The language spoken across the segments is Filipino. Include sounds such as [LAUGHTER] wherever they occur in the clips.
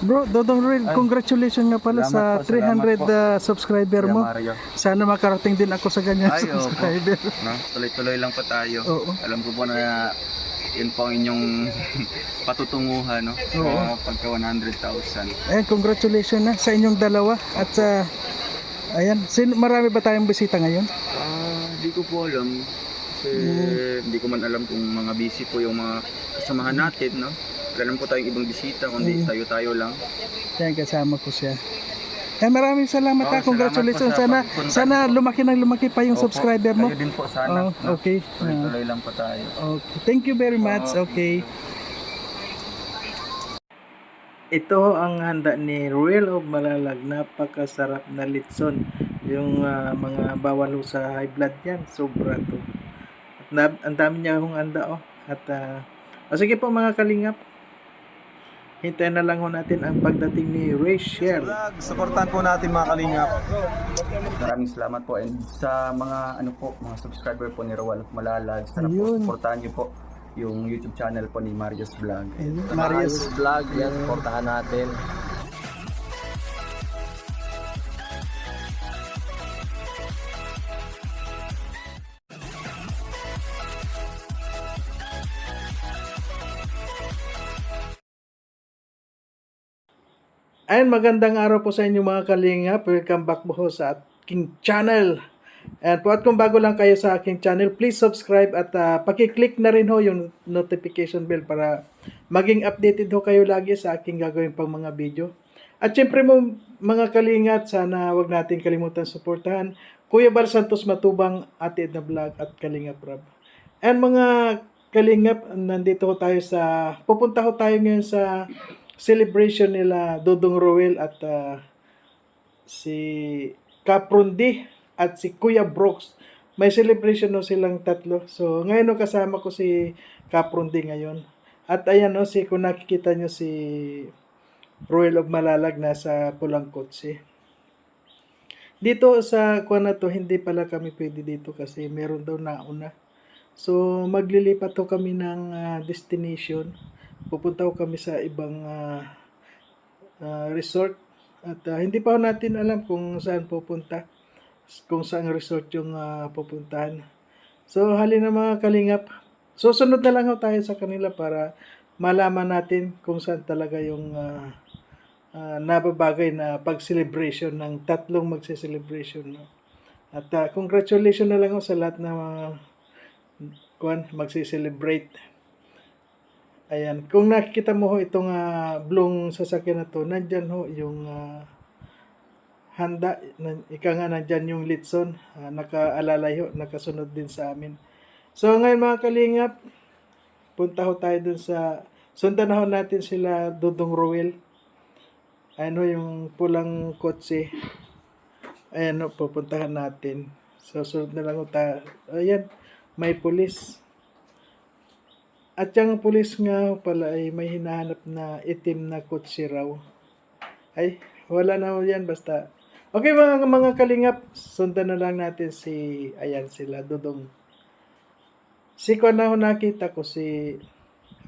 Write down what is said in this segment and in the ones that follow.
Bro, Dodong Ruel, Ay. congratulations nga pala sa po, salamat 300 po. uh, subscriber mo. Sana makarating din ako sa ganyan Ay, opo. subscriber. No? Tuloy-tuloy lang po tayo. Oo. Alam ko po na yun po ang inyong [LAUGHS] patutunguhan, no? Oo. Sa pagka 100,000. Ayan, congratulations na sa inyong dalawa at sa Ayan, sin marami ba tayong bisita ngayon? Ah, di ko po alam. Kasi Hmm. hindi ko man alam kung mga busy po yung mga kasamahan natin, no? Wala po tayong ibang bisita, kundi Mm. tayo-tayo lang. Ayan, kasama ko siya. Eh, maraming salamat Oo, ha. Congratulations. salamat po sa Sana, sana po. lumaki ng lumaki pa yung Opo, subscriber mo. Kayo din po sana. Oh, no? okay. Tuloy-tuloy lang po tayo. Okay. Thank you very much. Oo. Okay. Ito ang handa ni Ruel of Malalag. Napakasarap na litson. Yung ah, mga bawal sa high blood yan. Sobra to. At na, ang dami niya hong handa oh. At ah, o sige po mga kalingap. Hintayin na lang ho natin ang pagdating ni Rachel. Supportan po natin mga kalingap. Maraming salamat po and sa mga ano po, mga subscriber po ni Rowan of Malalag, sana po Ayun. supportahan niyo po yung YouTube channel po ni Marius Vlog. Ayun, Marius Marius. Vlog, yan, supportahan natin. Ayan, magandang araw po sa inyo mga kalingap. Welcome back po sa aking channel. And po at kung bago lang kayo sa aking channel, please subscribe at uh, pakiclick na rin ho yung notification bell para maging updated ho kayo lagi sa aking gagawin pang mga video. At syempre mo mga kalingap, sana wag natin kalimutan suportahan Kuya Bar Santos Matubang, Ate Edna Vlog at Kalingap Rob. And mga kalingap, nandito ho tayo sa, pupunta ho tayo ngayon sa celebration nila Dodong Roel at ah, si Kaprundi at si Kuya Brooks. May celebration no silang tatlo. So ngayon no, kasama ko si Kaprundi ngayon. At ayan no, si kung nakikita nyo si Roel of Malalag nasa Pulang Kotse. Dito sa kuha na to, hindi pala kami pwede dito kasi meron daw nauna. So maglilipat to kami ng ah, destination pupunta ko kami sa ibang ah, ah, resort. At ah, hindi pa natin alam kung saan pupunta kung saan resort yung ah, pupuntahan. So halina mga kalingap susunod na lang tayo sa kanila para malaman natin kung saan talaga yung ah, ah, nababagay na pag-celebration ng tatlong magse-celebration no? at ah, congratulations na lang sa lahat na mga kuan magse-celebrate Ayan, kung nakikita mo ho itong uh, blong sasakyan na to, nandyan ho yung ah, handa, na, ika nga nandyan yung litson, ah, nakaalalay ho, nakasunod din sa amin. So ngayon mga kalingap, punta ho tayo dun sa, sundan ho natin sila Dudong Ruel. Ayan ho yung pulang kotse. Ayan ho, pupuntahan natin. So sunod na lang ho tayo. Ayan, may pulis. At yung pulis nga pala ay may hinahanap na itim na kotse raw. Ay, wala na yan basta. Okay mga mga kalingap, sundan na lang natin si, ayan sila, Dudong. Si ko na nakita ko si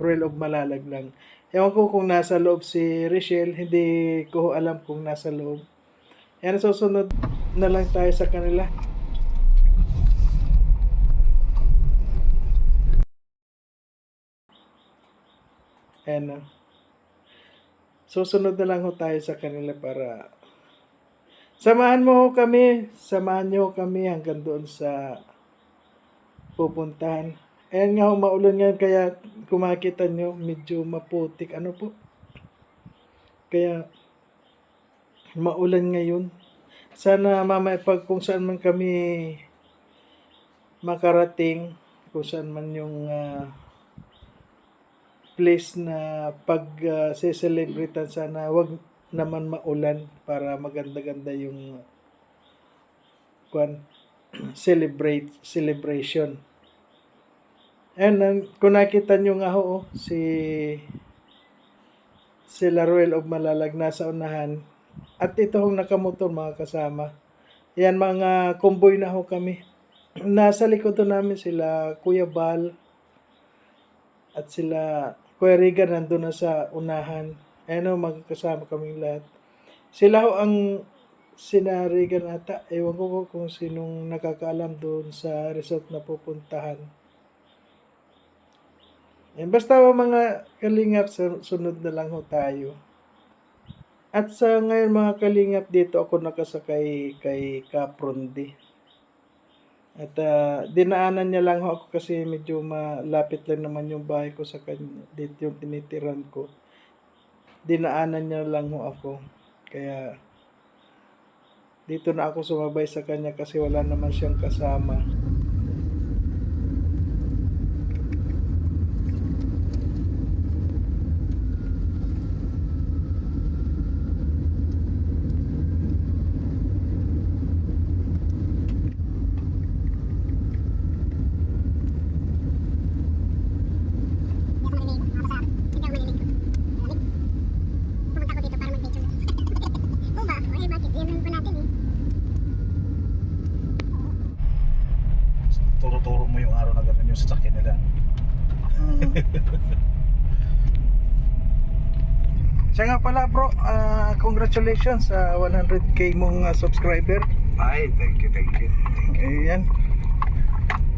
Ruel of Malalag lang. Ewan ko kung nasa loob si Richelle, hindi ko alam kung nasa loob. Yan, susunod na lang tayo sa kanila. Ayan o. Susunod na lang ho tayo sa kanila para samahan mo ho kami, samahan niyo ho kami hanggang doon sa pupuntahan. Ayan nga ho, maulan ngayon kaya kung makikita nyo, medyo maputik. Ano po? Kaya maulan ngayon. Sana mamaya pag kung saan man kami makarating, kung saan man yung ah, place na pag uh, celebratean sana wag naman maulan para maganda-ganda yung kwan [CLEARS THROAT] celebrate celebration. And kung nakita nyo nga ho, oh, si si Laruel of Malalag nasa unahan at ito hong nakamotor mga kasama. Yan mga convoy na ho kami. [CLEARS THROAT] Nasa likod ho namin sila Kuya Bal, at sila Kuya Regan nandun na sa unahan. Ano, magkasama kaming lahat. Sila ho ang sina Regan ata. Ewan ko kung sinong nakakaalam doon sa resort na pupuntahan. Eh, basta mga kalingap, sunod na lang ho tayo. At sa ngayon mga kalingap, dito ako nakasakay kay Kaprondi. At ah, dinaanan niya lang ho ako kasi medyo malapit lang naman yung bahay ko sa kanya. Dito yung tinitiran ko. Dinaanan niya lang ho ako. Kaya dito na ako sumabay sa kanya kasi wala naman siyang kasama. Pumunta ko dito para mag-video. Oo ba? Eh, bakit? Yan lang po natin eh. Turo-turo mo yung araw na gano'n yung sasakyan nila. [LAUGHS] Siya nga pala bro, ah, congratulations sa 100k mong ah, subscriber. Ay, thank you, thank you. Thank Ayan.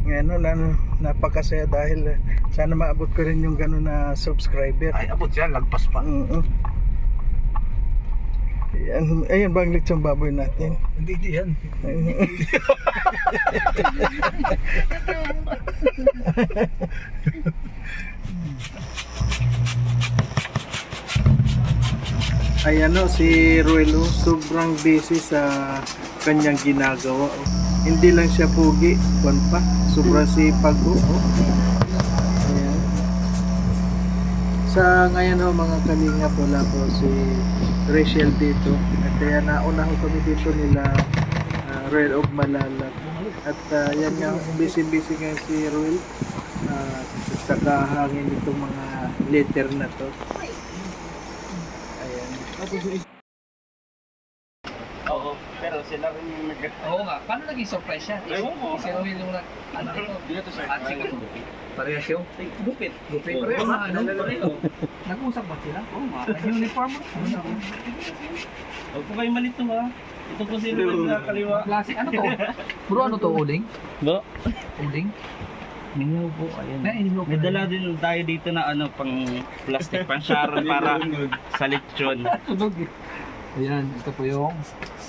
Ngayon na, napakasaya dahil eh, sana maabot ko rin yung gano'n na subscriber. Ay, abot yan, lagpas pa. Oo. Ayan, ayan ba ang lechong baboy natin? Hindi, hindi yan. [LAUGHS] Ayan o, si Ruelo, sobrang busy sa kanyang ginagawa. oh. Hindi lang siya pugi, kwan pa, sobrang sipag oh. Sa ngayon ho, mga kalingap, wala po si Rachel dito. At kaya nauna ho kami dito nila uh, Ruel of Malala. At ah, yan nga, busy-busy ngayon si Ruel. Uh, sa kahangin itong mga letter na to. Ayan. Sila rin yung nag... Oo nga, paano naging surprise siya? Ewan ko. Si Roel yung nag... Ano ito? Dito sa At si Parehas yung? Gupit. Gupit. Oo, Pareho nga, ano? pareho. Nag-usap ba sila? Oo nga. Uniform mo? Huwag po kayo malito ha. Ito po si Ruel na kaliwa. Klase, ano to? Bro, ano to? Uling? Bo, Uling? ningaw po, ayun. Na, May dala din tayo dito na ano, pang plastic, pang sharon para [LAUGHS] sa lechon. Eh. Ayan, ito po yung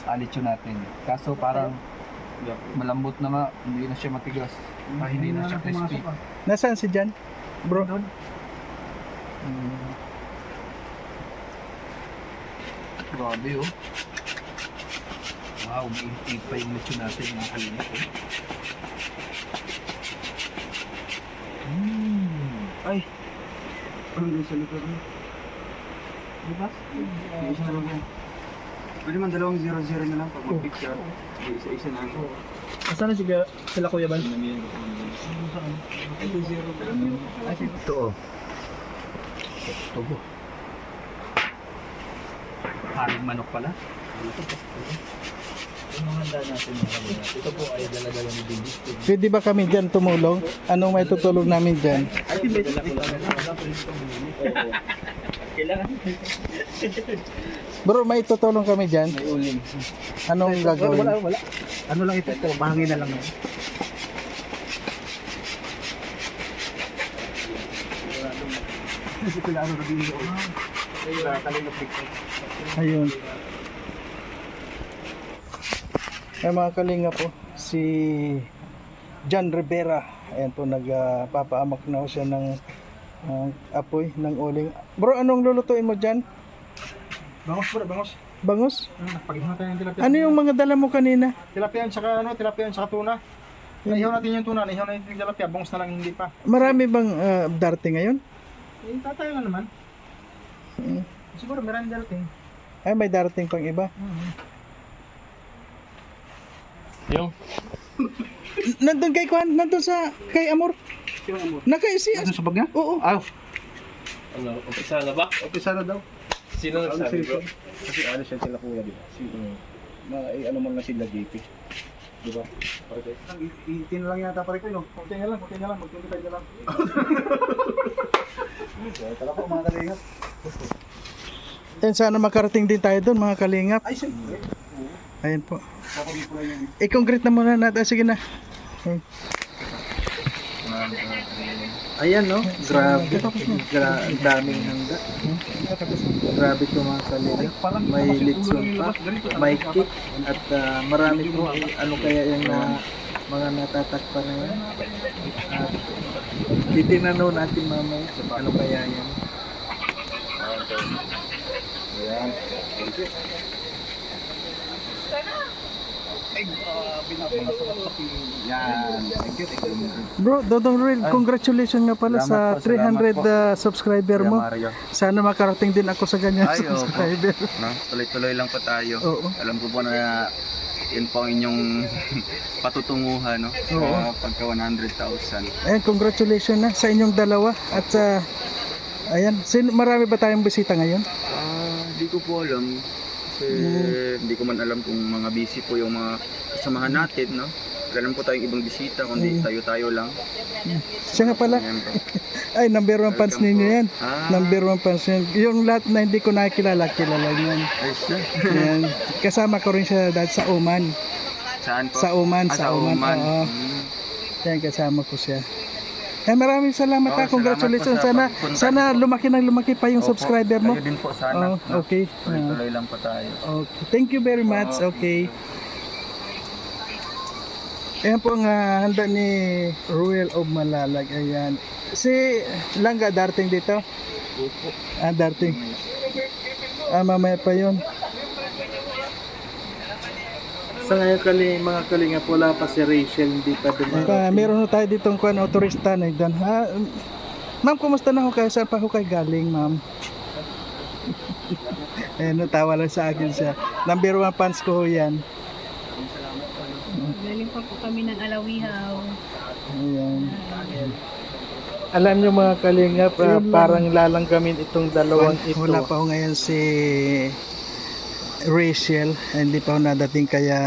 alitsyo natin. Kaso parang malambot na nga, hindi na siya matigas. Ah, hindi na siya crispy. Nasaan si Jan? Bro? Mm. Grabe oh. Wow, umiinit pa yung lechon natin mga kalimut oh. Mm. Ay. Ano doon sa likod mo? Diba? Isa na lang yan. Pwede man dalawang 0-0 na lang pag mag-picture. Isa-isa na lang. Nasaan na sila, sila Kuya Ban? Ito oh. Ito po. Haring manok pala. Mga handa natin mga kalimut. Ito po ay dala-dala ni Baby. Pwede ba kami dyan tumulong? Anong may tutulong namin dyan? Kailangan. Bro, may tutulong kami dyan? May uling. Anong gagawin? Wala, wala. Ano lang ito? Ito, bahangin na lang. yun. Ayun. Ay mga kalinga po, si John Rivera. Ayan po, nagpapaamak na ho siya ng ah, apoy, ng uling. Bro, anong lulutuin mo dyan? Bangos bro, bangos. Bangus? Pag-ihaw tayo ng tilapia. Ano yung mga dala mo kanina? Tilapia saka ano, tilapia saka tuna. Naihaw natin yung tuna, naihaw natin yung tilapia, bangos na lang hindi pa. Marami bang ah, darating ngayon? Eh, tatayo na naman. Mm. Siguro meron darating. Ay, may darating pang iba. Yung? Nandun kay Kwan, nandun sa, kay Amor. Naka-isi. sa bag niya? Oo. Ah, Ano, umpisa na ba? umpisa na daw. Sino nagsabi bro? Kasi ano siya sila kuya, di ba? Sino? Ma, eh, ano man na sila JP. Di ba? Okay. Itin lang yata pare ko, no? Kunti na lang, kunti na lang, magtutupad na lang. Tara po mga kalingap. And sana makarating din tayo doon mga kalingap. Ay, siyempre. Ayan po. I-concrete na muna natin. Ah, Sige na. Ayan. Ayan no, grabe. Gra daming handa. Grabe ito mga kalingap. May litson pa, may cake, at ah, marami po ano kaya yung na mga natatakpan na yan. At titingnan ho natin mamaya ano kaya yan. Ayan. Thank you. Yan. Thank you. Thank you. Bro, Dodong Real, congratulations nga pala Salamat sa po, salamat 300 po. uh, subscriber Kuya mo. Mario. Sana makarating din ako sa ganyan Ay, opo. subscriber. [LAUGHS] No? Tuloy-tuloy lang po tayo. Oo. Alam ko po na yun po ang inyong [LAUGHS] patutunguhan no? Oo. Sa pagka 100,000. Ayan, congratulations na sa inyong dalawa at sa Ayan, sin marami ba tayong bisita ngayon? Ah, di ko po alam. Kasi hindi ko man alam kung mga busy po yung mga kasamahan natin, no? Wala naman po tayong ibang bisita, kundi Mm. tayo-tayo lang. Siya nga pala. Ayan po. [LAUGHS] Ay, number one fans Welcome ninyo po. yan. Ah, Number one fans yun. Yung lahat na hindi ko nakilala, kilala niyan. ayos na. Yan. Kasama ko rin siya dahil sa Oman. Saan po? Sa Oman, Ah, sa Oman. Oo. Mm. Yan, kasama ko siya. Eh, maraming salamat Oo, ha. Congratulations. salamat Sana, sana lumaki ng lumaki pa yung Opo, subscriber mo. Kayo din po sana. Oh, okay. Tuloy-tuloy lang po tayo. Okay. Thank you very much. Oo. Okay. Ayan po ang ah, handa ni Ruel of Malalag. Ayan. Si Langga darting dito? Opo. Ah, darting. Ah, mamaya pa yun. Sa ngayon kali, mga kalinga wala pa si Rachel, hindi pa dumating. Pa, meron na tayo ditong kuan autorista na doon. Ha? Ma'am, kumusta na ho kayo? Saan pa ho kayo galing, ma'am? [LAUGHS] eh, natawa lang sa akin siya. Number one fans ko ho yan. Galing pa po kami ng Alawihaw. Ayan. Alam nyo mga kalingap, ah, parang lalanggamin itong dalawang ito. Wala pa ho ngayon si Rachel, hindi pa nadating kaya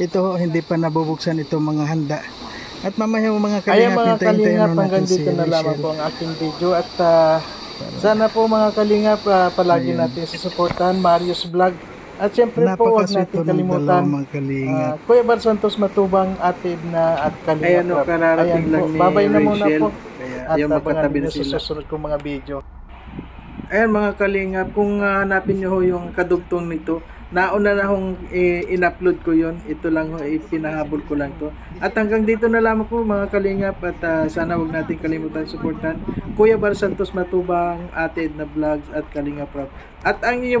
ito hindi pa nabubuksan itong mga handa. At mamaya mga kalingap, Ayan mga kalingap, hanggang si dito na lamang po ang aking video. At ah, sana po mga kalingap ah, palagi Ayan. natin susuportahan Marius Vlog. At syempre po huwag natin kalimutan ah, Kuya Bar Santos Matubang atid na at kalingap. Ayan o, Rap. kararating Ayan lang po, ni babay na muna po. Kaya, at abangan na sa susunod kong mga video Ayan mga kalingap, kung ah, hanapin nyo ho yung kadugtong nito, nauna na hong eh, in-upload ko yon Ito lang ho, ipinahabol ko lang to. At hanggang dito na lamang po mga kalingap at ah, sana wag natin kalimutan suportan Kuya Bar Santos Matubang, Ated na Vlogs at Kalingap Rap. At ang inyo po